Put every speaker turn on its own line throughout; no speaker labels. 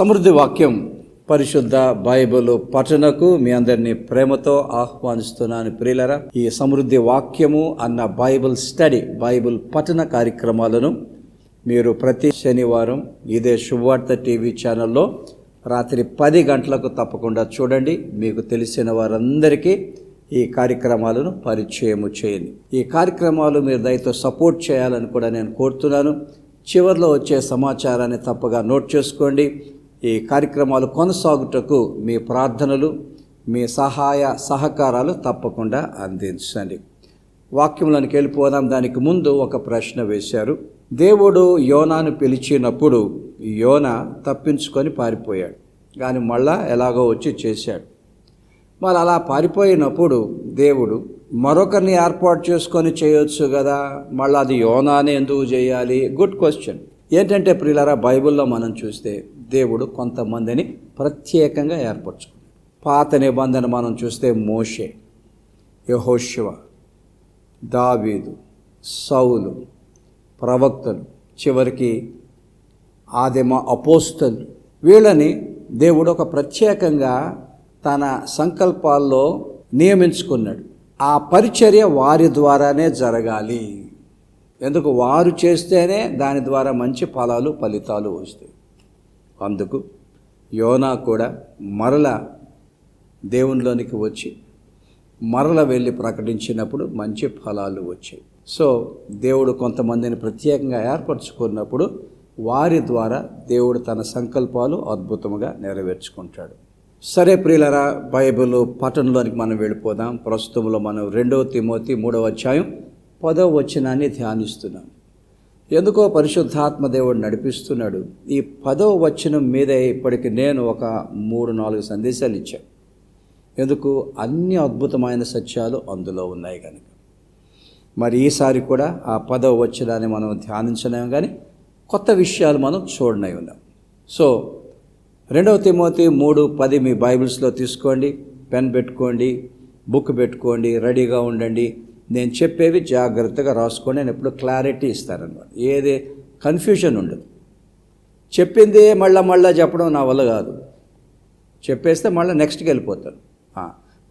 సమృద్ధి వాక్యం పరిశుద్ధ బైబిల్ పఠనకు మీ అందరినీ ప్రేమతో ఆహ్వానిస్తున్నాను. ప్రియులరా ఈ సమృద్ధి వాక్యము అన్న బైబిల్ స్టడీ బైబిల్ పఠన కార్యక్రమాలను మీరు ప్రతి శనివారం ఇదే శుభవార్త టీవీ ఛానల్లో రాత్రి పది గంటలకు తప్పకుండా చూడండి. మీకు తెలిసిన వారందరికీ ఈ కార్యక్రమాలను పరిచయము చేయండి. ఈ కార్యక్రమాలు మీరు దయతో సపోర్ట్ చేయాలని కూడా నేను కోరుతున్నాను. చివరిలో వచ్చే సమాచారాన్ని తప్పగా నోట్ చేసుకోండి. ఈ కార్యక్రమాలు కొనసాగుటకు మీ ప్రార్థనలు మీ సహాయ సహకారాలు తప్పకుండా అందించండి. వాక్యంలోనికి వెళ్ళిపోదాం దానికి ముందు ఒక ప్రశ్న వేశారు. దేవుడు యోనాను పిలిచినప్పుడు యోన తప్పించుకొని పారిపోయాడు. కానీ మళ్ళా ఎలాగో వచ్చి చేశాడు. మరి అలా పారిపోయినప్పుడు దేవుడు మరొకరిని ఏర్పాటు చేసుకొని చేయొచ్చు కదా? మళ్ళీ అది యోనానే ఎందుకు చేయాలి? Good question. ఏంటంటే ప్రియులరా బైబిల్లో మనం చూస్తే దేవుడు కొంతమందిని ప్రత్యేకంగా ఏర్పరచుకున్నాడు. పాత నిబంధన మనం చూస్తే మోషే యహోశివ దావీదు సౌలు ప్రవక్తలు చివరికి ఆదిమ అపోస్తలు వీళ్ళని దేవుడు ఒక ప్రత్యేకంగా తన సంకల్పాల్లో నియమించుకున్నాడు. ఆ పరిచర్య వారి ద్వారానే జరగాలి. ఎందుకు? వారు చేస్తేనే దాని ద్వారా మంచి ఫలాలు ఫలితాలు వస్తాయి. అందుకు యోనా కూడా మరల దేవునిలోనికి వచ్చి మరల వెళ్ళి ప్రకటించినప్పుడు మంచి ఫలాలు వచ్చాయి. సో దేవుడు కొంతమందిని ప్రత్యేకంగా ఏర్పరచుకున్నప్పుడు వారి ద్వారా దేవుడు తన సంకల్పాలు అద్భుతంగా నెరవేర్చుకుంటాడు. సరే ప్రియులరా బైబిల్ పఠనంలోనికి మనం వెళ్ళిపోదాం. ప్రస్తుతంలో మనం రెండవ తిమోతి మూడవ అధ్యాయం పదవ వచనాన్ని ధ్యానిస్తున్నాం. ఎందుకో పరిశుద్ధాత్మ దేవుడు నడిపిస్తున్నాడు. ఈ పదవ వచనం మీదే ఇప్పటికి నేను ఒక మూడు నాలుగు సందేశాలు ఇచ్చాను. ఎందుకు? అన్ని అద్భుతమైన సత్యాలు అందులో ఉన్నాయి కనుక. మరి ఈసారి కూడా ఆ పదవ వచనాన్ని మనం ధ్యానించలేము కానీ కొత్త విషయాలు మనం చూడనై ఉన్నాం. సో రెండవ తిమోతి మూడు పది మీ బైబిల్స్లో తీసుకోండి పెన్ పెట్టుకోండి బుక్ పెట్టుకోండి రెడీగా ఉండండి నేను చెప్పేవి జాగ్రత్తగా రాసుకొని నేను ఎప్పుడు క్లారిటీ ఇస్తారనమాట ఏది కన్ఫ్యూషన్ ఉండదు. చెప్పిందే మళ్ళా మళ్ళా చెప్పడం నా వల్ల కాదు. చెప్పేస్తే మళ్ళీ నెక్స్ట్కి వెళ్ళిపోతాను.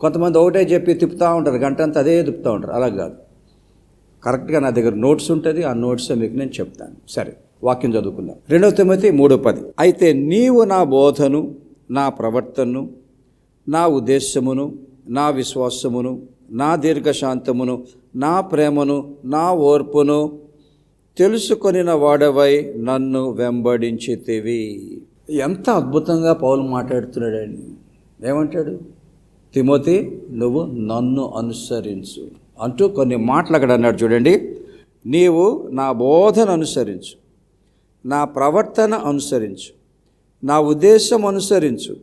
కొంతమంది ఒకటే చెప్పి తిప్పుతూ ఉంటారు గంట అంతా అదే తిప్పుతూ ఉంటారు. అలా కాదు. కరెక్ట్గా నా దగ్గర నోట్స్ ఉంటుంది ఆ నోట్స్ మీకు నేను చెప్తాను. సరే వాక్యం చదువుకుందాం. రెండవ తొమ్మిది మూడో పది. అయితే నీవు నా బోధను నా ప్రవర్తనను నా ఉద్దేశమును నా విశ్వాసమును నా దీర్ఘశాంతమును నా ప్రేమను నా ఓర్పును తెలుసుకొనిన వాడవై నన్ను వెంబడించితివి. ఎంత అద్భుతంగా పౌలు మాట్లాడుతున్నాడండి. ఏమంటాడు? తిమోతి నువ్వు నన్ను అనుసరించు. అంటూ కొన్ని మాటలు అక్కడ అన్నాడు చూడండి. నీవు నా బోధన అనుసరించు. నా ప్రవర్తన అనుసరించు. నా ఉద్దేశం అనుసరించు.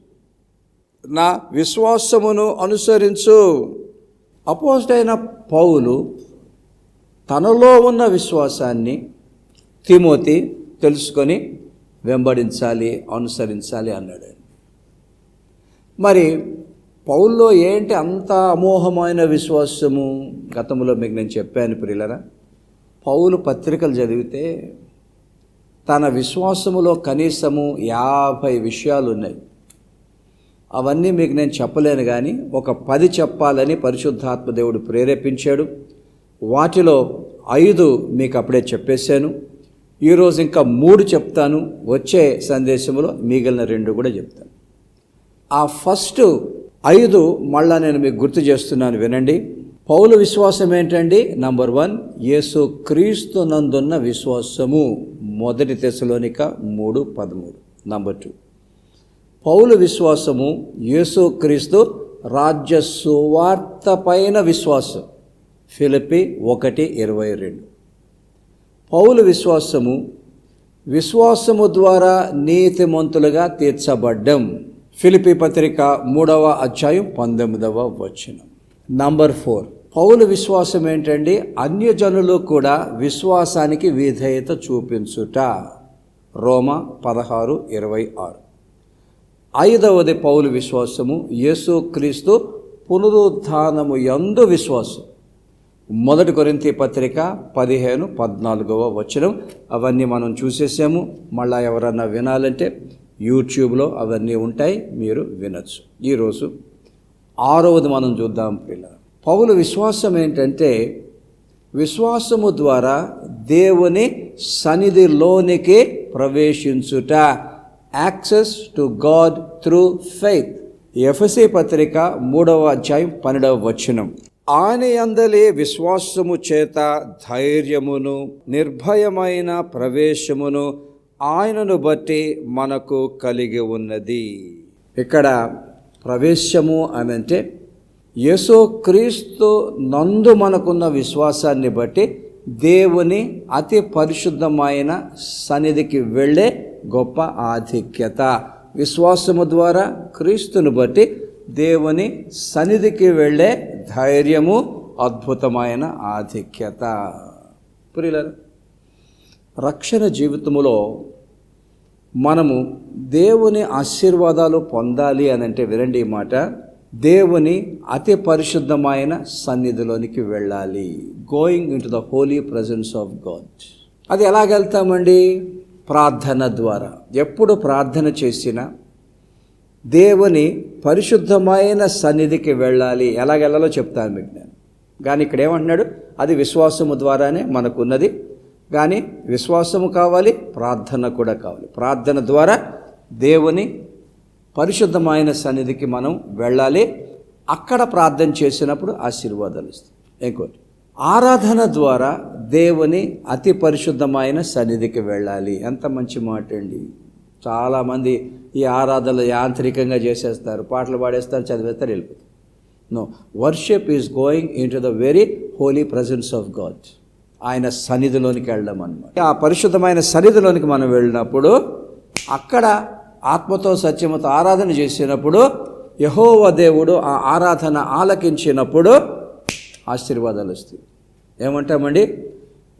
నా విశ్వాసమును అనుసరించు. అపోజ్డ్ అయిన పౌలు తనలో ఉన్న విశ్వాసాన్ని తిమోతి తెలుసుకొని వెంబడించాలి అనుసరించాలి అన్నాడు. మరి పౌల్లో ఏంటి అంత అమోహమైన విశ్వాసము? గతంలో మీకు నేను చెప్పాను ప్రియులరా పౌలు పత్రికలు చదివితే తన విశ్వాసములో కనీసము యాభై విషయాలు ఉన్నాయి అవన్నీ మీకు నేను చెప్పలేను కానీ ఒక పది చెప్పాలని పరిశుద్ధాత్మ దేవుడు ప్రేరేపించాడు. వాటిలో ఐదు మీకు అప్పుడే చెప్పేశాను. ఈరోజు ఇంకా మూడు చెప్తాను. వచ్చే సందేశంలో మిగిలిన రెండు కూడా చెప్తాను. ఆ ఫస్ట్ ఐదు మళ్ళా నేను మీకు గుర్తు చేస్తున్నాను వినండి. పౌలు విశ్వాసం ఏంటండి? నంబర్ వన్ యేసు క్రీస్తు నందున్న విశ్వాసము. మొదటి తెశలోనిక మూడు పదమూడు. Number two. పౌలు విశ్వాసము యేసుక్రీస్తు రాజ్య సువార్త పైన విశ్వాసం. ఫిలిపి ఒకటి ఇరవై రెండు. పౌలు విశ్వాసము విశ్వాసము ద్వారా నీతిమంతులుగా తీర్చబడ్డం. ఫిలిపి పత్రిక మూడవ అధ్యాయం పంతొమ్మిదవ వచనం. నంబర్ ఫోర్ పౌలు విశ్వాసం ఏంటండి? అన్యజనులు కూడా విశ్వాసానికి విధేయత చూపించుట. రోమ పదహారు ఇరవై ఆరు. ఐదవది పౌలు విశ్వాసము యేసు క్రీస్తు పునరుత్థానము విశ్వాసం. మొదటి కొరింతి పత్రిక పదిహేను పద్నాలుగవ వచనం. అవన్నీ మనం చూసేసాము. మళ్ళా ఎవరన్నా వినాలంటే యూట్యూబ్లో అవన్నీ ఉంటాయి మీరు వినొచ్చు. ఈరోజు ఆరవది మనం చూద్దాం పిల్ల పౌలు విశ్వాసం ఏంటంటే విశ్వాసము ద్వారా దేవుని సన్నిధిలోనికి ప్రవేశించుట. Access to God through faith. FSA పత్రిక మూడవ అధ్యాయం పన్నెండవ వచనం. ఆయన అందలే విశ్వాసము చేత ధైర్యమును నిర్భయమైన ప్రవేశమును ఆయనను బట్టి మనకు కలిగి ఉన్నది. ఇక్కడ ప్రవేశము అని అంటే యేసుక్రీస్తు నందు మనకున్న విశ్వాసాన్ని బట్టి దేవుని అతి పరిశుద్ధమైన సన్నిధికి వెళ్ళే గొప్ప ఆధిక్యత. విశ్వాసము ద్వారా క్రీస్తుని బట్టి దేవుని సన్నిధికి వెళ్ళే ధైర్యము అద్భుతమైన ఆధిక్యత. ప్రియుల రక్షణ జీవితములో మనము దేవుని ఆశీర్వాదాలు పొందాలి అని అంటే వినండి ఈ మాట. దేవుని అతి పరిశుద్ధమైన సన్నిధిలోనికి వెళ్ళాలి. Going into the holy presence of God అది ఎలాగెళ్తామండి ప్రార్థన ద్వారా. ఎప్పుడు ప్రార్థన చేసినా దేవుని పరిశుద్ధమైన సన్నిధికి వెళ్ళాలి. ఎలాగెళ్ళాలో చెప్తాను మీకు నేను. కానీ ఇక్కడ ఏమంటున్నాడు? అది విశ్వాసము ద్వారానే మనకున్నది. కానీ విశ్వాసము కావాలి ప్రార్థన కూడా కావాలి. ప్రార్థన ద్వారా దేవుని పరిశుద్ధమైన సన్నిధికి మనం వెళ్ళాలి. అక్కడ ప్రార్థన చేసినప్పుడు ఆశీర్వాదాలు ఇస్తాయి. ఇంకోటి ఆరాధన ద్వారా దేవుని అతి పరిశుద్ధమైన సన్నిధికి వెళ్ళాలి. ఎంత మంచి మాట అండి. చాలామంది ఈ ఆరాధనలు యాంత్రికంగా చేసేస్తారు. పాటలు పాడేస్తారు చదివేస్తారు వెళ్ళిపోతారు. No worship is going into the very holy presence of God ఆయన సన్నిధిలోనికి వెళ్ళడం అనమాట ఆ పరిశుద్ధమైన సన్నిధిలోనికి మనం వెళ్ళినప్పుడు అక్కడ ఆత్మతో సత్యముతో ఆరాధన చేసినప్పుడు యహోవ దేవుడు ఆ ఆరాధన ఆలకించినప్పుడు ఆశీర్వాదాలు వస్తాయి. ఏమంటామండి?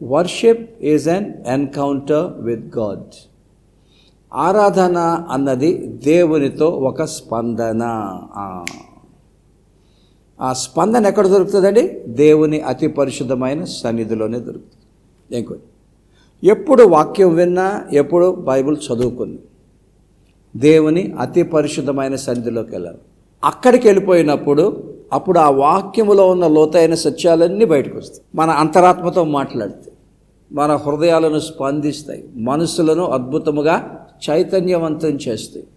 Worship is an encounter with God. ఆరాధన అన్నది దేవునితో ఒక స్పందన. ఆ. స్పందన ఎక్కడ దొరుకుతుందండి? దేవుని అతి పరిశుద్ధమైన సన్నిధిలోనే దొరుకుతుంది. ఇంకోటి ఎప్పుడు వాక్యం విన్నా ఎప్పుడు బైబిల్ చదువుకుంది దేవుని అతి పరిశుద్ధమైన సన్నిధిలోకి వెళ్ళాలి. అక్కడికి వెళ్ళిపోయినప్పుడు అప్పుడు ఆ వాక్యములో ఉన్న లోతైన సత్యాలన్నీ బయటకు వస్తాయి. మన అంతరాత్మతో మాట్లాడితే మన హృదయాలను స్పందిస్తాయి మనసులను అద్భుతముగా చైతన్యవంతం చేస్తాయి.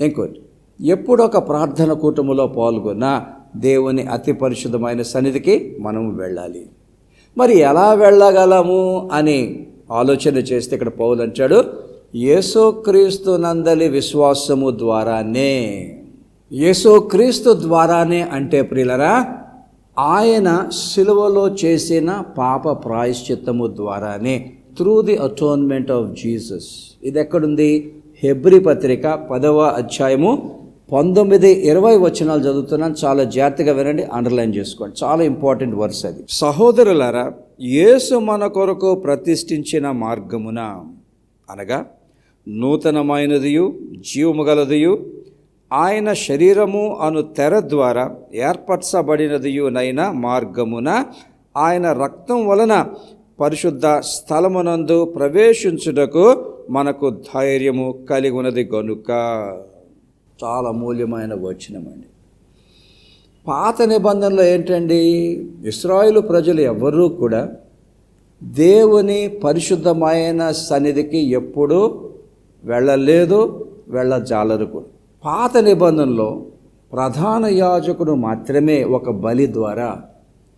ఇంకోటి ఎప్పుడు ఒక ప్రార్థన కూటములో పాల్గొన్న దేవుని అతి పరిశుద్ధమైన సన్నిధికి మనం వెళ్ళాలి. మరి ఎలా వెళ్ళగలము అని ఆలోచన చేస్తే ఇక్కడ పౌలు అంటాడు యేసోక్రీస్తు నందలి విశ్వాసము ద్వారానే. యేసోక్రీస్తు ద్వారానే అంటే ప్రియులరా ఆయన సిలువలో చేసిన పాప ప్రాయశ్చిత్తము ద్వారానే. Through the atonement of Jesus ఇది ఎక్కడుంది హెబ్రి పత్రిక పదవ అధ్యాయము పంతొమ్మిది ఇరవై వచనాలు చదువుతున్నాను. చాలా జాగ్రత్తగా వినండి అండర్లైన్ చేసుకోండి. చాలా ఇంపార్టెంట్ వర్స్ అది. సహోదరులారా యేసు మన కొరకు ప్రతిష్ఠించిన మార్గమున? అనగా నూతనమైనదియు జీవము గలదియు ఆయన శరీరము అను తెర ద్వారా ఏర్పరచబడినదియునైన మార్గమున ఆయన రక్తం వలన పరిశుద్ధ స్థలమునందు ప్రవేశించుటకు మనకు ధైర్యము కలిగి ఉన్నది గనుక. చాలా మూల్యమైన వచనమండి. పాత నిబంధనలో ఏంటండి? ఇస్రాయిలు ప్రజలు ఎవ్వరూ కూడా దేవుని పరిశుద్ధమైన సన్నిధికి ఎప్పుడూ వెళ్ళలేదు వెళ్ళజాలరు కూడా. పాత నిబంధనలో ప్రధాన యాజకుడు మాత్రమే ఒక బలి ద్వారా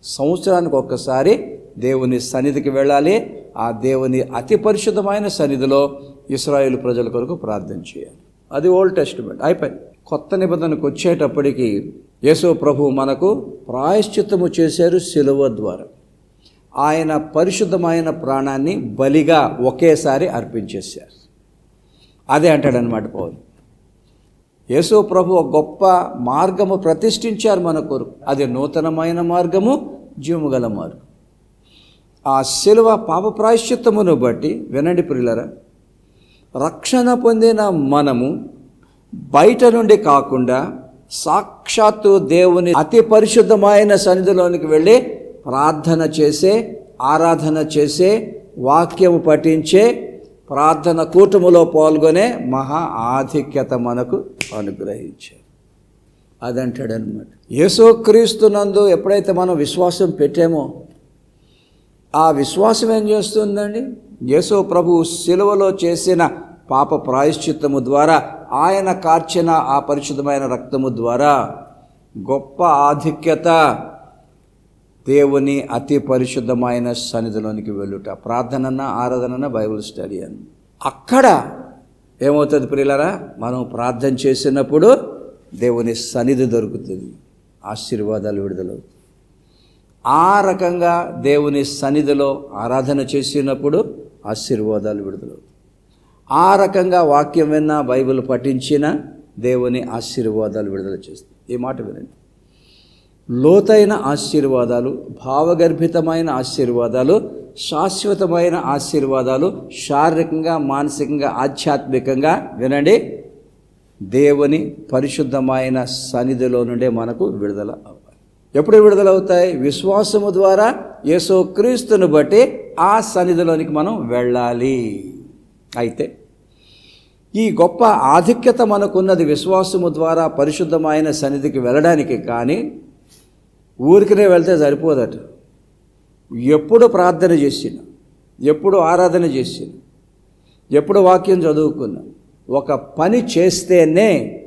సంవత్సరానికి ఒక్కసారి దేవుని సన్నిధికి వెళ్ళాలి. ఆ దేవుని అతి పరిశుద్ధమైన సన్నిధిలో ఇస్రాయేల్ ప్రజల కొరకు ప్రార్థన చేయాలి. అది ఓల్డ్ టెస్టిమెంట్. అయిపోయింది. కొత్త నిబంధనకు వచ్చేటప్పటికి యేసు ప్రభు మనకు ప్రాయశ్చిత్తము చేశారు సిలువ ద్వారా. ఆయన పరిశుద్ధమైన ప్రాణాన్ని బలిగా ఒకేసారి అర్పించేశారు. అదే అంటాడనమాట పౌలు. యేసు ప్రభు ఒక గొప్ప మార్గము ప్రతిష్ఠించారు మన కొరకు. అది నూతనమైన మార్గము జీవము గల మార్గం. ఆ శిలువ పాప ప్రాయశ్చిత్తమును బట్టి వినండి ప్రిల్లరా రక్షణ పొందిన మనము బయట నుండి కాకుండా సాక్షాత్తు దేవుని అతి పరిశుద్ధమైన సన్నిధిలోనికి వెళ్ళి ప్రార్థన చేసే ఆరాధన చేసే వాక్యము పఠించే ప్రార్థన కూటములో పాల్గొనే మహా ఆధిక్యత మనకు అనుగ్రహించారు. అదంటాడు అనమాట యేసుక్రీస్తునందు ఎప్పుడైతే మనం విశ్వాసం పెట్టామో ఆ విశ్వాసం ఏం చేస్తుందండి? యేసు ప్రభు శిలువలో చేసిన పాప ప్రాయశ్చిత్తము ద్వారా ఆయన కార్చిన ఆ పరిశుద్ధమైన రక్తము ద్వారా గొప్ప ఆధిక్యత దేవుని అతి పరిశుద్ధమైన సన్నిధిలోనికి వెళ్ళుట. ప్రార్థనన్న ఆరాధనన్న బైబిల్ స్టడీ అని. అక్కడ ఏమవుతుంది ప్రియులరా? మనం ప్రార్థన చేసినప్పుడు దేవుని సన్నిధి దొరుకుతుంది. ఆశీర్వాదాలు విడుదలవుతుంది ఆ రకంగా దేవుని సన్నిధిలో ఆరాధన చేసినప్పుడు ఆశీర్వాదాలు విడుదలవుతాయి. ఆ రకంగా వాక్యం విన్నా బైబిల్ పఠించిన దేవుని ఆశీర్వాదాలు విడుదల చేస్తాయి. ఈ మాట వినండి. లోతైన ఆశీర్వాదాలు భావగర్భితమైన ఆశీర్వాదాలు శాశ్వతమైన ఆశీర్వాదాలు శారీరకంగా మానసికంగా ఆధ్యాత్మికంగా వినండి. దేవుని పరిశుద్ధమైన సన్నిధిలో నుండే మనకు విడుదల అవ్వాలి. ఎప్పుడు విడుదలవుతాయి? విశ్వాసము ద్వారా యేసోక్రీస్తును బట్టి ఆ సన్నిధిలోనికి మనం వెళ్ళాలి. అయితే ఈ గొప్ప ఆధిక్యత మనకున్నది విశ్వాసము ద్వారా పరిశుద్ధమైన సన్నిధికి వెళ్ళడానికి కానీ ఊరికినే వెళ్తే సరిపోదట. ఎప్పుడు ప్రార్థన చేసిన ఎప్పుడు ఆరాధన చేసిన ఎప్పుడు వాక్యం చదువుకున్నా ఒక పని చేస్తేనే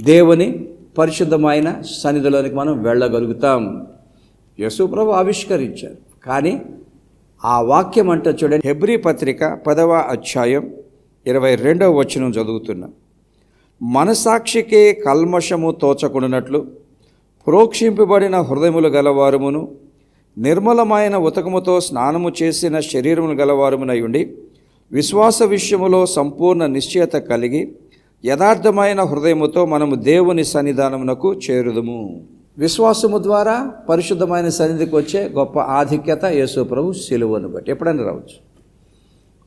దేవుని పరిశుద్ధమైన సన్నిధిలోనికి మనం వెళ్ళగలుగుతాం. యశుప్రభు ఆవిష్కరించారు. కానీ ఆ వాక్యం అంటే చూడండి. హెబ్రీ పత్రిక పదవ అధ్యాయం ఇరవై రెండవ వచనం చదువుతున్నాం. మనసాక్షికే కల్మషము తోచకుండానట్లు ప్రోక్షింపబడిన హృదయములు గలవారమును నిర్మలమైన ఉతకముతో స్నానము చేసిన శరీరములు గలవారమునై ఉండి విశ్వాస విషయములో సంపూర్ణ నిశ్చయత కలిగి యథార్థమైన హృదయముతో మనము దేవుని సన్నిధానమునకు చేరుదుము. విశ్వాసము ద్వారా పరిశుద్ధమైన సన్నిధికి వచ్చే గొప్ప ఆధిక్యత యేసు ప్రభు సిలువను బట్టి. ఎప్పుడైనా రావచ్చు.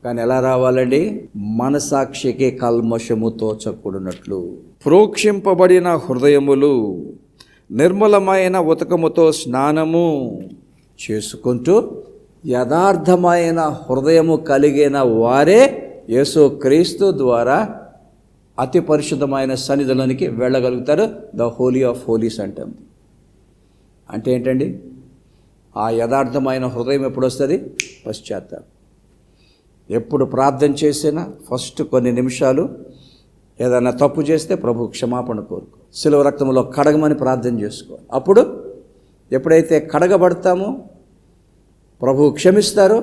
కానీ ఎలా రావాలండి? మనసాక్షికి కల్మషము తోచకూడనట్లు. ప్రోక్షింపబడిన హృదయములు నిర్మలమైన ఉతకముతో స్నానము చేసుకుంటూ యథార్థమైన హృదయము కలిగిన వారే యేసు క్రీస్తు ద్వారా అతి పరిశుద్ధమైన సన్నిధులనికి వెళ్ళగలుగుతారు. ద హోలీ ఆఫ్ హోలీస్ అంటుంది అంటే ఏంటండి? ఆ యథార్థమైన హృదయం ఎప్పుడు వస్తుంది? పశ్చాత్తాపం. ఎప్పుడు ప్రార్థన చేసినా ఫస్ట్ కొన్ని నిమిషాలు ఏదైనా తప్పు చేస్తే ప్రభు క్షమాపణ కోరుకో. శిలువ రక్తంలో కడగమని ప్రార్థన చేసుకో. అప్పుడు ఎప్పుడైతే కడగబడతామో ప్రభు క్షమిస్తారో.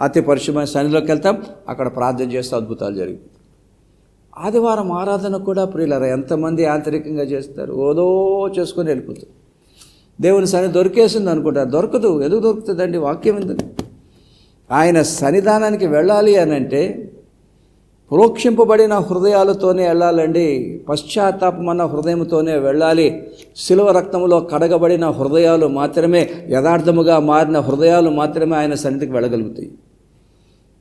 అతి పరిశుభ్రమైన శనిలోకి వెళ్తాం. అక్కడ ప్రార్థన చేస్తే అద్భుతాలు జరుగుతాయి. ఆదివారం ఆరాధన కూడా ప్రియులరా ఎంతమంది ఆంతరికంగా చేస్తారు? ఓదో చేసుకొని వెళ్ళిపోతారు. దేవుని సన్ని దొరికేసింది అనుకుంటారు దొరకదు. ఎందుకు దొరుకుతుందండి? వాక్యం ఎందుకు? ఆయన సన్నిధానానికి వెళ్ళాలి అని అంటే ప్రోక్షింపబడిన హృదయాలతోనే వెళ్ళాలండి. పశ్చాత్తాపమన్న హృదయంతోనే వెళ్ళాలి. శిలువ రక్తంలో కడగబడిన హృదయాలు మాత్రమే యథార్థముగా మారిన హృదయాలు మాత్రమే ఆయన సన్నిధికి వెళ్ళగలుగుతాయి.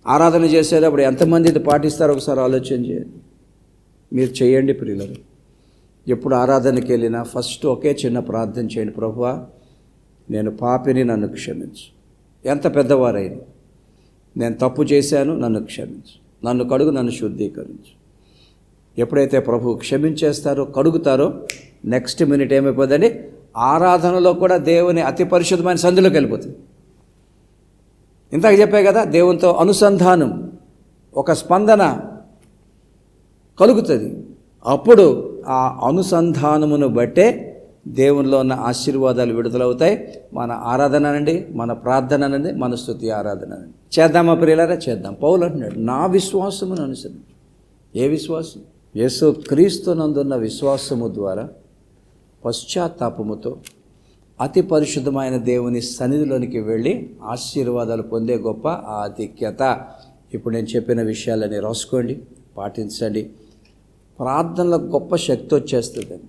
ఆరాధన చేసేటప్పుడు ఎంతమంది ఇది పాటిస్తారు ఒకసారి ఆలోచన చేయండి. మీరు చేయండి ప్రియులరు. ఎప్పుడు ఆరాధనకి వెళ్ళినా ఫస్ట్ ఒకే చిన్న ప్రార్థన చేయండి. ప్రభువా నేను పాపిని నన్ను క్షమించు. ఎంత పెద్దవారైనా. నేను తప్పు చేశాను నన్ను క్షమించు. నన్ను కడుగు నన్ను శుద్ధీకరించు. ఎప్పుడైతే ప్రభు క్షమించేస్తారో కడుగుతారో నెక్స్ట్ మినిట్ ఏమైపోతుందండి ఆరాధనలో కూడా దేవుని అతి పరిశుద్ధమైన సంధిలోకి వెళ్ళిపోతుంది. ఇందాక చెప్పే కదా దేవునితో అనుసంధానం ఒక స్పందన కలుగుతుంది. అప్పుడు ఆ అనుసంధానమును బట్టే దేవునిలో ఉన్న ఆశీర్వాదాలు విడుదలవుతాయి. మన ఆరాధన అనండి మన ప్రార్థన అనండి మన స్థుతి ఆరాధన అనండి. చేద్దామా ప్రియులారా? చేద్దాం. పౌలు అంటున్నాడు నా విశ్వాసమును అనుసరించి. ఏ విశ్వాసం? యేసు క్రీస్తునందున్న విశ్వాసము ద్వారా పశ్చాత్తాపముతో అతి పరిశుద్ధమైన దేవుని సన్నిధిలోనికి వెళ్ళి ఆశీర్వాదాలు పొందే గొప్ప ఆధిక్యత. ఇప్పుడు నేను చెప్పిన విషయాలని రాసుకోండి పాటించండి. ప్రార్థనలో గొప్ప శక్తి వచ్చేస్తుందండి.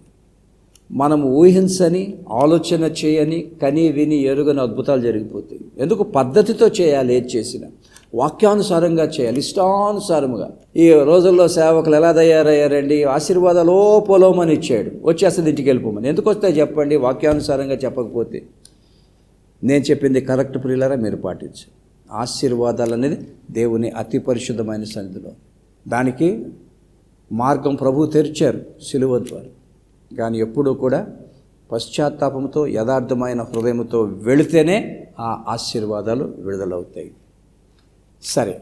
మనం ఊహించని ఆలోచన చేయని కని విని ఎరుగని అద్భుతాలు జరిగిపోతాయి. ఎందుకు? పద్ధతితో చేయాలి ఏది చేసినా. వాక్యానుసారంగా చేయాలి ఇష్టానుసారముగా. ఈ రోజుల్లో సేవకులు ఎలా తయారయ్యారండి? ఆశీర్వాదాలు ఓ పొలోమని ఇచ్చాడు. వచ్చేస్తుంది ఇంటికి వెళ్ళిపోమని. ఎందుకు వస్తాయి చెప్పండి? వాక్యానుసారంగా చెప్పకపోతే. నేను చెప్పింది కరెక్ట్ ప్రియులరా మీరు పాటించు ఆశీర్వాదాలు అనేది దేవుని అతి పరిశుద్ధమైన సన్నిధిలో. దానికి మార్గం ప్రభు తెరిచారు సిలువ ద్వారా. కానీ ఎప్పుడూ కూడా పశ్చాత్తాపంతో యథార్థమైన హృదయంతో వెళితేనే ఆ ఆశీర్వాదాలు విడుదలవుతాయి. సరే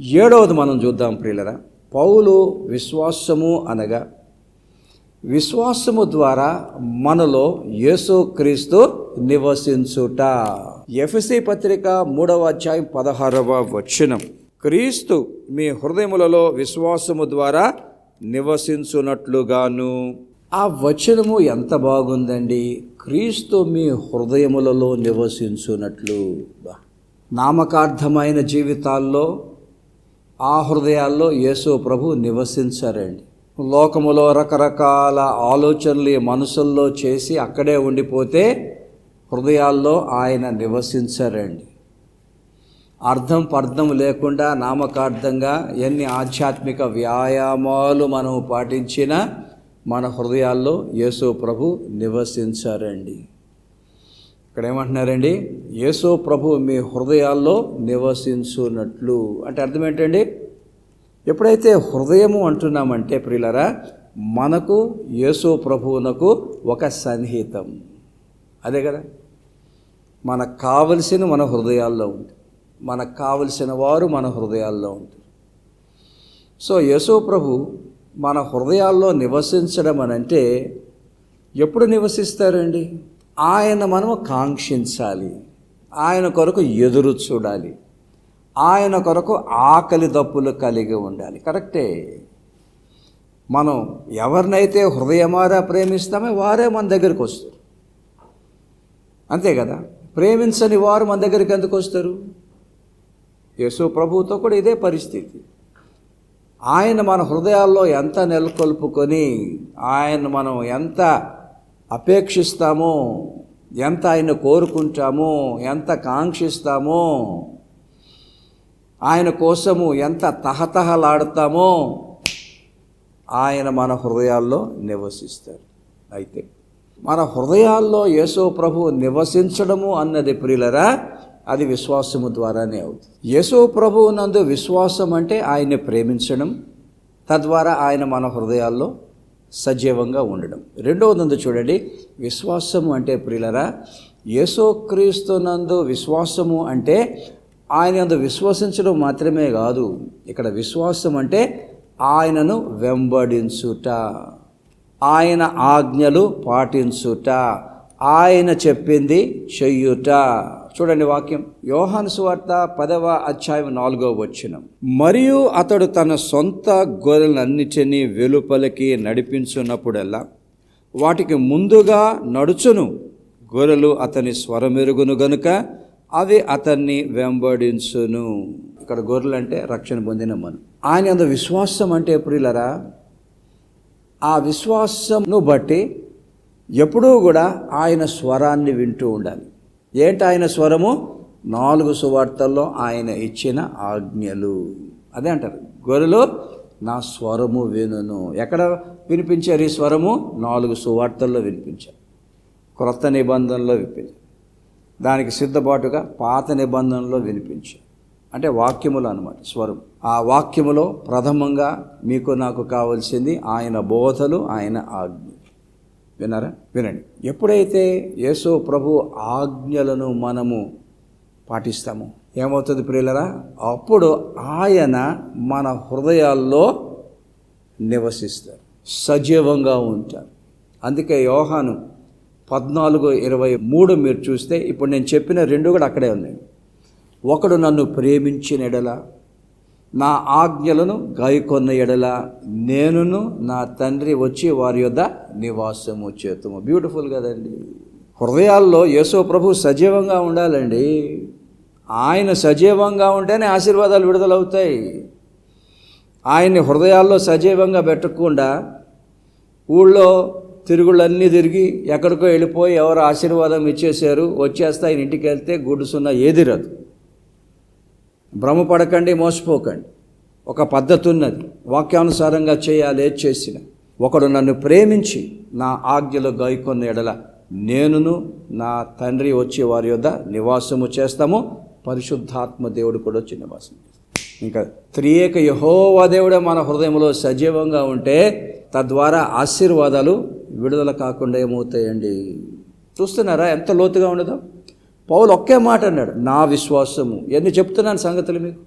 ఏడవది మనం చూద్దాం ప్రియులరా. పౌలు విశ్వాసము అనగా విశ్వాసము ద్వారా మనలో యేసుక్రీస్తు నివసించుట. ఎఫ్ఎసి పత్రిక మూడవ అధ్యాయం పదహారవ వచనం. క్రీస్తు మీ హృదయములలో విశ్వాసము ద్వారా నివసించునట్లుగాను. ఆ వచనము ఎంత బాగుందండి? క్రీస్తు మీ హృదయములలో నివసించున్నట్లు నామకార్థమైన జీవితాల్లో ఆ హృదయాల్లో యేసు ప్రభు నివసించారండి. లోకములో రకరకాల ఆలోచనలు మనసుల్లో చేసి అక్కడే ఉండిపోతే హృదయాల్లో ఆయన నివసించారండి. అర్థం పర్థం లేకుండా నామకార్థంగా ఎన్ని ఆధ్యాత్మిక వ్యాయామాలు మనం పాటించినా మన హృదయాల్లో యేసు ప్రభు నివసించారండి. ఇక్కడ ఏమంటున్నారండి యేసు ప్రభు మీ హృదయాల్లో నివసించున్నట్లు అంటే అర్థం ఏంటండి ఎప్పుడైతే హృదయము అంటున్నామంటే ప్రియులరా మనకు యేసు ప్రభువునకు ఒక సన్నిహితం. అదే కదా? మనకు కావలసిన మన హృదయాల్లో ఉంది మనకు కావలసిన వారు మన హృదయాల్లో ఉంటారు. సో యేసు ప్రభు మన హృదయాల్లో నివసించడం అని అంటే ఎప్పుడు నివసిస్తారండి? ఆయన మనము కాంక్షించాలి. ఆయన కొరకు ఎదురు చూడాలి. ఆయన కొరకు ఆకలి దప్పులు కలిగి ఉండాలి. కరెక్టే. మనం ఎవరినైతే హృదయమారా ప్రేమిస్తామో వారే మన దగ్గరికి వస్తారు. అంతే కదా? ప్రేమించని వారు మన దగ్గరికి ఎందుకు వస్తారు? యేసు ప్రభువుతో కూడా ఇదే పరిస్థితి. ఆయన మన హృదయాల్లో ఎంత నెలకొల్పుకొని ఆయన మనం ఎంత అపేక్షిస్తామో ఎంత ఆయన కోరుకుంటామో ఎంత కాంక్షిస్తామో ఆయన కోసము ఎంత తహతహలాడతామో ఆయన మన హృదయాల్లో నివసిస్తారు. అయితే మన హృదయాల్లో యేసో ప్రభు నివసించడము అన్నది ప్రియులరా అది విశ్వాసము ద్వారానే అవుతుంది. యేసు ప్రభువు నందు విశ్వాసం అంటే ఆయన్ని ప్రేమించడం తద్వారా ఆయన మన హృదయాల్లో సజీవంగా ఉండడం. రెండవది చూడండి విశ్వాసము అంటే ప్రియులరా యేసోక్రీస్తు నందు విశ్వాసము అంటే ఆయన అందు విశ్వసించడం మాత్రమే కాదు ఇక్కడ విశ్వాసం అంటే ఆయనను వెంబడించుట ఆయన ఆజ్ఞలు పాటించుట ఆయన చెప్పింది చెయ్యుట. చూడండి వాక్యం. యోహాను సువార్త పదవ అధ్యాయం నాలుగో వచ్చినం మరియు అతడు తన సొంత గొర్రెలన్నిటినీ వెలుపలికి నడిపించున్నప్పుడల్లా వాటికి ముందుగా నడుచును. గొర్రెలు అతని స్వరమెరుగును గనుక అవి అతన్ని వెంబడించును. ఇక్కడ గొర్రెలు అంటే రక్షణ పొందిన మనం. ఆయన అంత విశ్వాసం అంటే ప్రియులరా ఆ విశ్వాసంను బట్టి ఎప్పుడూ కూడా ఆయన స్వరాన్ని వింటూ ఉండాలి. ఏంటి ఆయన స్వరము? నాలుగు సువార్తల్లో ఆయన ఇచ్చిన ఆజ్ఞలు. అదే అంటారు. గొర్రెలు నా స్వరము వినును. ఎక్కడ వినిపించారు ఈ స్వరము? నాలుగు సువార్తల్లో వినిపించారు. క్రొత్త నిబంధనలో వినిపించారు. దానికి సిద్ధపాటుగా పాత నిబంధనలో వినిపించారు. అంటే వాక్యములు అనమాట స్వరం ఆ వాక్యములో ప్రథమంగా మీకు నాకు కావాల్సింది ఆయన బోధలు ఆయన ఆజ్ఞ విన్నారా? వినండి. ఎప్పుడైతే యేసు ప్రభు ఆజ్ఞలను మనము పాటిస్తామో ఏమవుతుంది ప్రియులరా? అప్పుడు ఆయన మన హృదయాల్లో నివసిస్తారు. సజీవంగా ఉంటారు. అందుకే యోహాను పద్నాలుగు ఇరవై మూడు మీరు చూస్తే ఇప్పుడు నేను చెప్పిన రెండు కూడా అక్కడే ఉన్నాయి. ఒకడు నన్ను ప్రేమించిన ఎడల నా ఆజ్ఞలను గాయకొన్న ఎడల నేనును నా తండ్రి వచ్చి వారి యొద్ద నివాసము చేతుము. బ్యూటిఫుల్ కదండి. హృదయాల్లో యేసో ప్రభు సజీవంగా ఉండాలండి. ఆయన సజీవంగా ఉంటేనే ఆశీర్వాదాలు విడుదలవుతాయి. ఆయన్ని హృదయాల్లో సజీవంగా పెట్టకుండా ఊళ్ళో తిరుగుళ్ళన్నీ తిరిగి ఎక్కడికో వెళ్ళిపోయి ఎవరు ఆశీర్వాదం ఇచ్చేశారు వచ్చేస్తే ఆయన ఇంటికి వెళ్తే గుడ్డుసున్న ఏది రాదు. భ్రమపడకండి మోసపోకండి. ఒక పద్ధతి ఉన్నది వాక్యానుసారంగా చేయాలి ఏది చేసిన. ఒకడు నన్ను ప్రేమించి నా ఆజ్ఞలు గాయకొన్న ఎడల నేనును నా తండ్రి వచ్చే వారి యొద్ద నివాసము చేస్తాము. పరిశుద్ధాత్మ దేవుడు కూడా వచ్చి నివాసం ఇంకా త్రియేక యహోవా దేవుడే మన హృదయంలో సజీవంగా ఉంటే తద్వారా ఆశీర్వాదాలు విడుదల కాకుండా ఏమవుతాయండి? చూస్తున్నారా? ఎంత లోతుగా ఉండదో? పౌలు ఒకే మాట అన్నాడు నా విశ్వాసము. ఎన్ని చెప్తున్నాను సంగతులు మీకు?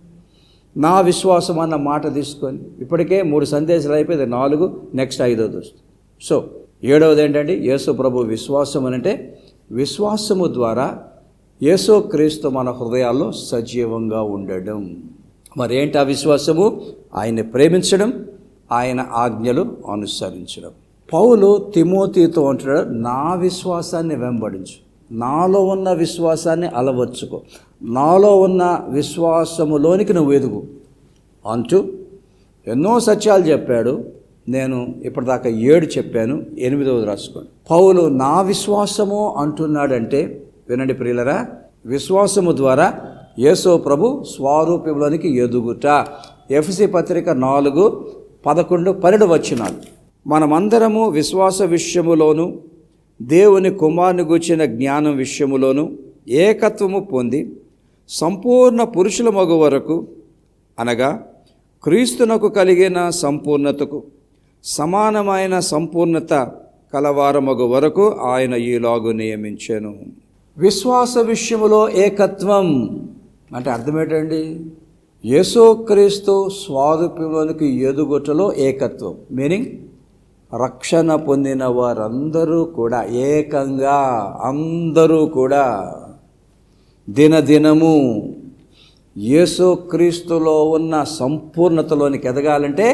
నా విశ్వాసం అన్న మాట తీసుకొని ఇప్పటికే మూడు సందేశాలు అయిపోయింది నాలుగు నెక్స్ట్ ఐదోది వస్తుంది సో ఏడవది ఏంటంటే యేసు ప్రభు విశ్వాసం అనంటే అంటే విశ్వాసము ద్వారా యేసు క్రీస్తు మన హృదయాల్లో సజీవంగా ఉండడం. మరి ఏంటి ఆ విశ్వాసము? ఆయన్ని ప్రేమించడం ఆయన ఆజ్ఞలు అనుసరించడం. పౌలు తిమోతితో అంటున్నాడు నా విశ్వాసాన్ని వెంబడించు. నాలో ఉన్న విశ్వాసాన్ని అలవర్చుకో. నాలో ఉన్న విశ్వాసములోనికి నువ్వు ఎదుగు. అంటూ ఎన్నో సత్యాలు చెప్పాడు. నేను ఇప్పటిదాకా ఏడు చెప్పాను ఎనిమిదవది రాసుకోండి. పౌలు నా విశ్వాసము అంటున్నాడంటే వినండి ప్రియులరా విశ్వాసము ద్వారా యేసో ప్రభు స్వారూప్యంలోనికి ఎదుగుట. ఎఫ్సి పత్రిక నాలుగు పదకొండు పన్నెండు వచ్చినాలు మనమందరము విశ్వాస విషయములోను దేవుని కుమారుని గూర్చిన జ్ఞానం విషయములోనూ ఏకత్వము పొంది సంపూర్ణ పురుషుల మగు వరకు అనగా క్రీస్తునకు కలిగిన సంపూర్ణతకు సమానమైన సంపూర్ణత కలవారమగు వరకు ఆయన ఈలాగు నియమించాను. విశ్వాస విషయములో ఏకత్వం అంటే అర్థమేటండి? యేసోక్రీస్తు స్వారూప్యంలోనికి ఎదుగుటలో ఏకత్వం. మీనింగ్ రక్షణ పొందిన వారందరూ కూడా ఏకంగా అందరూ కూడా దినదినము యేసుక్రీస్తులో ఉన్న సంపూర్ణతలోనికి ఎదగాలంటే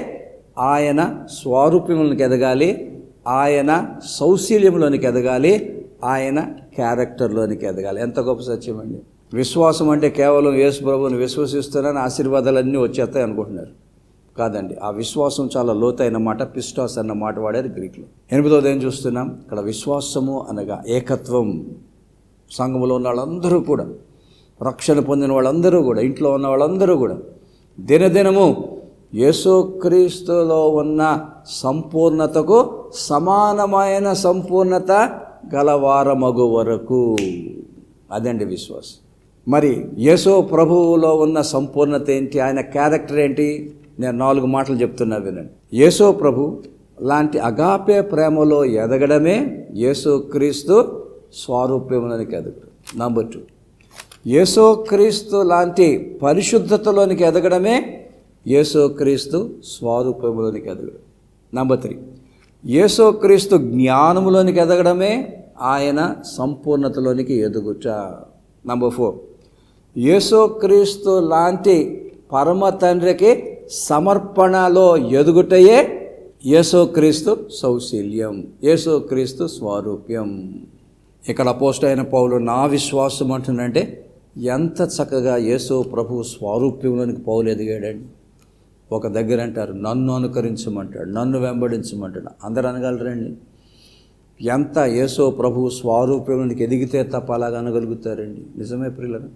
ఆయన స్వారూప్యంలోనికి ఎదగాలి ఆయన సౌశీల్యంలోనికి ఎదగాలి ఆయన క్యారెక్టర్లోనికి ఎదగాలి. ఎంత గొప్ప సత్యం అండి. విశ్వాసం అంటే కేవలం యేసు ప్రభువుని విశ్వసిస్తున్నాను ఆశీర్వాదాలన్నీ వచ్చేస్తాయి అనుకుంటున్నారు. కాదండి. ఆ విశ్వాసం చాలా లోతైన మాట పిస్టాస్ అన్న మాట వాడారు గ్రీక్లో. ఎనిమిదోది ఏం చూస్తున్నాం? ఇక్కడ విశ్వాసము అనగా ఏకత్వం. సంఘములో ఉన్న వాళ్ళందరూ కూడా రక్షణ పొందిన వాళ్ళందరూ కూడా ఇంట్లో ఉన్న వాళ్ళందరూ కూడా దినదినము యేసుక్రీస్తులో ఉన్న సంపూర్ణతకు సమానమైన సంపూర్ణత గలవారమగు వరకు. అదండి విశ్వాసం. మరి యేసో ప్రభువులో ఉన్న సంపూర్ణత ఏంటి? ఆయన క్యారెక్టర్ ఏంటి? నేను నాలుగు మాటలు చెప్తున్నా వినండి. యేసో ప్రభు లాంటి అగాపే ప్రేమలో ఎదగడమే యేసో క్రీస్తు స్వారూప్యంలోనికి ఎదగడం నంబర్ టూ యేసో క్రీస్తు లాంటి పరిశుద్ధతలోనికి ఎదగడమే యేసో క్రీస్తు స్వారూప్యంలోనికి ఎదగడం. నంబర్ త్రీ యేసో క్రీస్తు జ్ఞానములోనికి ఎదగడమే ఆయన సంపూర్ణతలోనికి ఎదుగుట. నంబర్ ఫోర్ యేసుక్రీస్తు లాంటి పరమ తండ్రికి సమర్పణలో ఎదుగుటయే యేసుక్రీస్తు సౌశీల్యం యేసుక్రీస్తు స్వారూప్యం. ఇక్కడ పోస్ట్ అయిన పౌలు నా విశ్వాసం అంటుందంటే ఎంత చక్కగా యేసు ప్రభు స్వారూప్యంలోనికి పౌలు ఎదిగాడండి. ఒక దగ్గర అంటారు నన్ను అనుకరించమంటాడు నన్ను వెంబడించమంటాడు. అందరు అనగలరండి ఎంత యేసో ప్రభు స్వారూప్యంలోనికి ఎదిగితే తప్ప అలాగ అనగలుగుతారండి. నిజమే ప్రియులను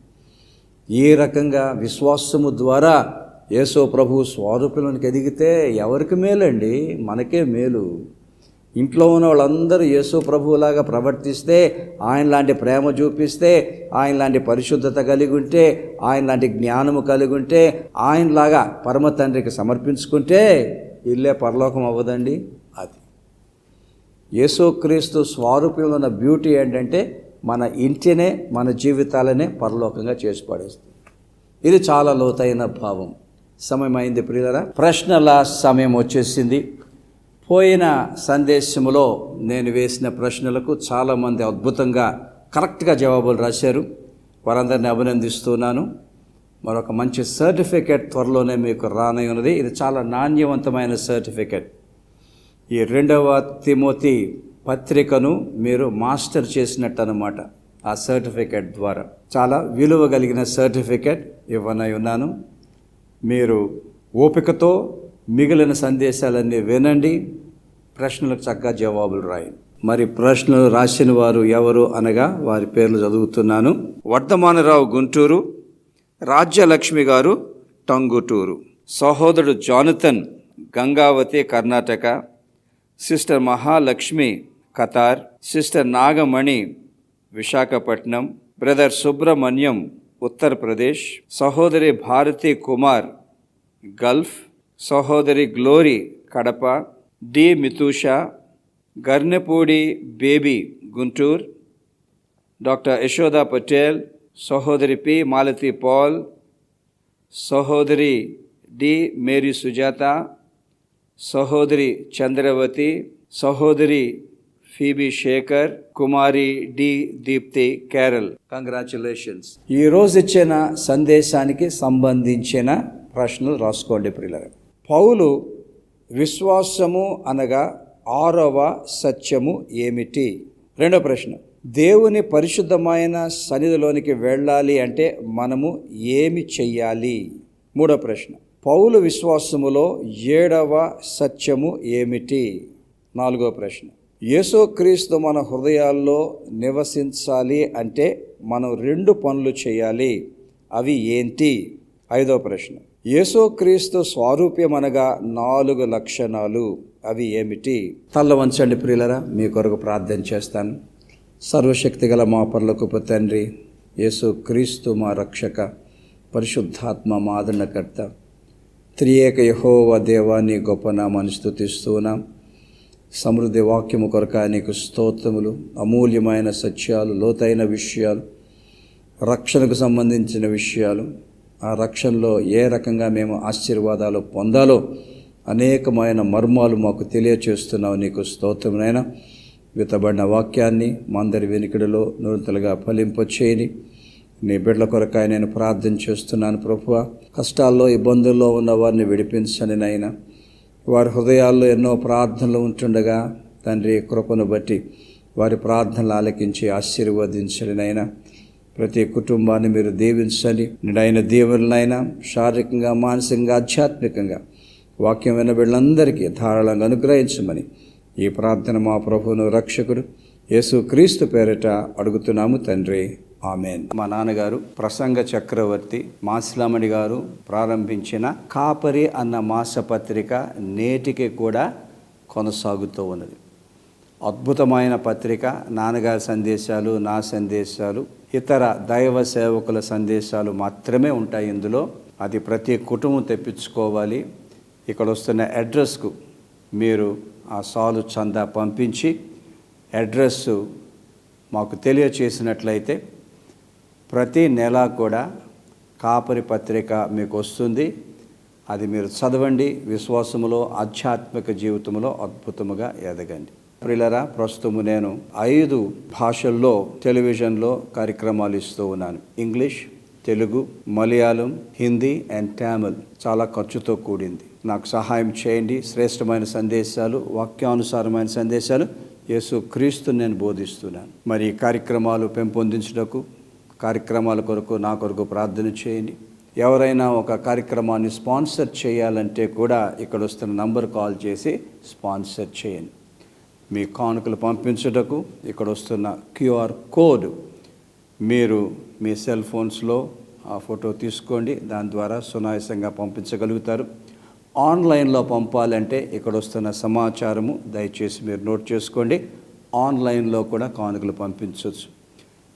ఏ రకంగా విశ్వాసము ద్వారా యేసో ప్రభు స్వారూప్యంలోనికి ఎదిగితే ఎవరికి మేలండి? మనకే మేలు. ఇంట్లో ఉన్న వాళ్ళందరూ యేసు ప్రభువులాగా ప్రవర్తిస్తే ఆయన లాంటి ప్రేమ చూపిస్తే ఆయన లాంటి పరిశుద్ధత కలిగి ఉంటే ఆయన లాంటి జ్ఞానము కలిగి ఉంటే ఆయనలాగా పరమ తండ్రికి సమర్పించుకుంటే ఇల్లే పరలోకం అవ్వదండి? అది. యేసుక్రీస్తు స్వారూప్యంలో ఉన్న బ్యూటీ ఏంటంటే మన ఇంటినే మన జీవితాలనే పరలోకంగా చేసి పడేస్తుంది. ఇది చాలా లోతైన భావం. సమయం అయింది ప్రియులరా. ప్రశ్నల సమయం వచ్చేసింది. పోయిన సందేశంలో నేను వేసిన ప్రశ్నలకు చాలామంది అద్భుతంగా కరెక్ట్గా జవాబులు రాశారు. వారందరిని అభినందిస్తున్నాను. మరొక మంచి సర్టిఫికేట్ త్వరలోనే మీకు రానై ఉన్నది ఇది చాలా నాణ్యవంతమైన సర్టిఫికేట్. ఈ రెండవ తిమోతి పత్రికను మీరు మాస్టర్ చేసినట్టు అనమాట ఆ సర్టిఫికేట్ ద్వారా. చాలా విలువ కలిగిన సర్టిఫికేట్ ఇవ్వనై ఉన్నాను. మీరు ఓపికతో మిగిలిన సందేశాలన్నీ వినండి. ప్రశ్నలకు చక్కగా జవాబులు రాయండి మరి ప్రశ్నలు రాసిన వారు ఎవరు అనగా వారి పేర్లు చదువుతున్నాను. వర్ధమానరావు గుంటూరు రాజ్యలక్ష్మి గారు టంగుటూరు. సహోదరుడు Jonathan Gangavathi Karnataka. Sister Mahalakshmi Qatar. Sister Nagamani Visakhapatnam. Brother Subrahmanyam Uttar Pradesh సహోదరి భారతి కుమార్ గల్ఫ్ సహోదరి glory Kadapa D Mithusha Garnepudi Baby Guntur doctor Yashoda Patel సహోదరి పి మాలతి పాల్ సహోదరి డి మేరీ సుజాత సహోదరి చంద్రవతి సహోదరి Phoebe Shekhar Kumari D Deepthi Kerala. Congratulations ఈ రోజు ఇచ్చిన సందేశానికి సంబంధించిన ప్రశ్నలు రాసుకోండి ప్రియుల పౌలు విశ్వాసము అనగా ఆరవ సత్యము ఏమిటి? రెండో ప్రశ్న. దేవుని పరిశుద్ధమైన సన్నిధిలోనికి వెళ్ళాలి అంటే మనము ఏమి చెయ్యాలి? మూడో ప్రశ్న. పౌలు విశ్వాసములో ఏడవ సత్యము ఏమిటి? నాలుగో ప్రశ్న. యేసుక్రీస్తు మన హృదయాల్లో నివసించాలి అంటే మనం రెండు పనులు చేయాలి. అవి ఏంటి? ఐదో ప్రశ్న. యేసుక్రీస్తు స్వారూప్యం అనగా నాలుగు లక్షణాలు. అవి ఏమిటి? తల్ల వంచండి ప్రియులరా మీ కొరకు ప్రార్థన చేస్తాను. సర్వశక్తి గల మా పర్లకు తండ్రి యేసుక్రీస్తు మా రక్షక పరిశుద్ధాత్మ మా త్రియేక యహోవ దేవాన్ని గొప్ప నామాన్ని స్థుతిస్తున్నాం సమృద్ధి వాక్యము కొరక నీకు స్తోత్రములు అమూల్యమైన సత్యాలు లోతైన విషయాలు రక్షణకు సంబంధించిన విషయాలు. ఆ రక్షణలో ఏ రకంగా మేము ఆశీర్వాదాలు పొందాలో అనేకమైన మర్మాలు మాకు తెలియచేస్తున్నావు. నీకు స్తోత్రమునైనా విత్తబడిన వాక్యాన్ని మందరి వెనుకడిలో నూతలుగా ఫలింపచేయని. నీ బిడ్డల కొరకాయ నేను ప్రార్థన చేస్తున్నాను ప్రభువ. కష్టాల్లో ఇబ్బందుల్లో ఉన్న వారిని విడిపించని నైనా వారి హృదయాల్లో ఎన్నో ప్రార్థనలు ఉంటుండగా తండ్రి కృపను బట్టి వారి ప్రార్థనలు ఆలకించి ఆశీర్వదించండి నైనా ప్రతి కుటుంబాన్ని మీరు దీవించండి. నిడైన దీవులనైనా శారీరకంగా మానసికంగా ఆధ్యాత్మికంగా వాక్యం విన్న వీళ్ళందరికీ ధారాళంగా అనుగ్రహించమని ఈ ప్రార్థన మా ప్రభువును రక్షకుడు యేసు క్రీస్తు పేరిట అడుగుతున్నాము తండ్రి. ఆమెన్. మా నాన్నగారు ప్రసంగ చక్రవర్తి మాసిలామణి గారు ప్రారంభించిన కాపరి అన్న మాసపత్రిక నేటికి కూడా కొనసాగుతూ ఉన్నది. అద్భుతమైన పత్రిక నాన్నగారి సందేశాలు నా సందేశాలు ఇతర దైవ సేవకుల సందేశాలు మాత్రమే ఉంటాయి ఇందులో. అది ప్రతి కుటుంబం తెప్పించుకోవాలి. ఇక్కడ వస్తున్న అడ్రస్కు మీరు ఆ సాలు చందా పంపించి అడ్రస్సు మాకు తెలియచేసినట్లయితే ప్రతి నెల కూడా కాపరి పత్రిక మీకు వస్తుంది. అది మీరు చదవండి విశ్వాసములో ఆధ్యాత్మిక జీవితంలో అద్భుతముగా ఎదగండి. ప్రిలరా ప్రస్తుతము నేను ఐదు భాషల్లో టెలివిజన్లో కార్యక్రమాలు ఇస్తూ ఉన్నాను. ఇంగ్లీష్ తెలుగు మలయాళం హిందీ అండ్ తమిళ్ చాలా ఖర్చుతో కూడింది. నాకు సహాయం చేయండి. శ్రేష్టమైన సందేశాలు వాక్యానుసారమైన సందేశాలు యేసు క్రీస్తు నేను బోధిస్తున్నాను. మరి ఈ కార్యక్రమాలు పెంపొందించుటకు కార్యక్రమాల కొరకు నా కొరకు ప్రార్థన చేయండి. ఎవరైనా ఒక కార్యక్రమాన్ని స్పాన్సర్ చేయాలంటే కూడా ఇక్కడ వస్తున్న నంబర్ కాల్ చేసి స్పాన్సర్ చేయండి. మీ కానుకలు పంపించుటకు ఇక్కడ వస్తున్న క్యూఆర్ కోడ్ మీరు మీ సెల్ ఫోన్స్లో ఆ ఫోటో తీసుకోండి. దాని ద్వారా సునాయాసంగా పంపించగలుగుతారు. ఆన్లైన్లో పంపాలంటే ఇక్కడ వస్తున్న సమాచారము దయచేసి మీరు నోట్ చేసుకోండి. ఆన్లైన్లో కూడా కానుకలు పంపించవచ్చు.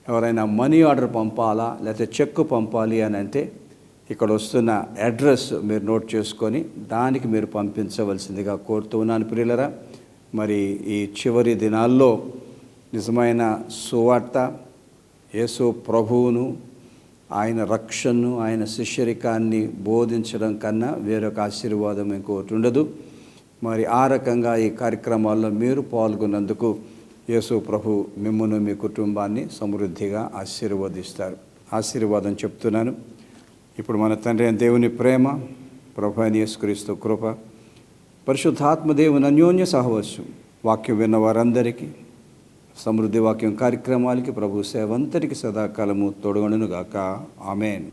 ఎవరైనా మనీ ఆర్డర్ పంపాలా లేకపోతే చెక్ పంపాలి అని అంటే ఇక్కడ వస్తున్న అడ్రస్ మీరు నోట్ చేసుకొని దానికి మీరు పంపించవలసిందిగా కోరుతూ ఉన్నాను ప్రియులరా. మరి ఈ చివరి దినాల్లో నిజమైన సువార్త యేసు ప్రభువును ఆయన రక్షణను ఆయన శిష్యరికాన్ని బోధించడం కన్నా వేరొక ఆశీర్వాదం ఇంకోటి ఉండదు. మరి ఆ రకంగా ఈ కార్యక్రమాల్లో మీరు పాల్గొన్నందుకు యేసు ప్రభు మిమ్మును మీ కుటుంబాన్ని సమృద్ధిగా ఆశీర్వదిస్తారు. ఆశీర్వాదం చెప్తున్నాను. ఇప్పుడు మన తండ్రి అయిన దేవుని ప్రేమ ప్రభు అని యేసుక్రీస్తు కృప పరిశుద్ధాత్మదేవుని అన్యోన్య సహవర్షం వాక్యం విన్న వారందరికీ సమృద్ధి వాక్యం కార్యక్రమాలకి ప్రభు సేవంతటికి సదాకాలము తొడగడును గాక ఆమెన్.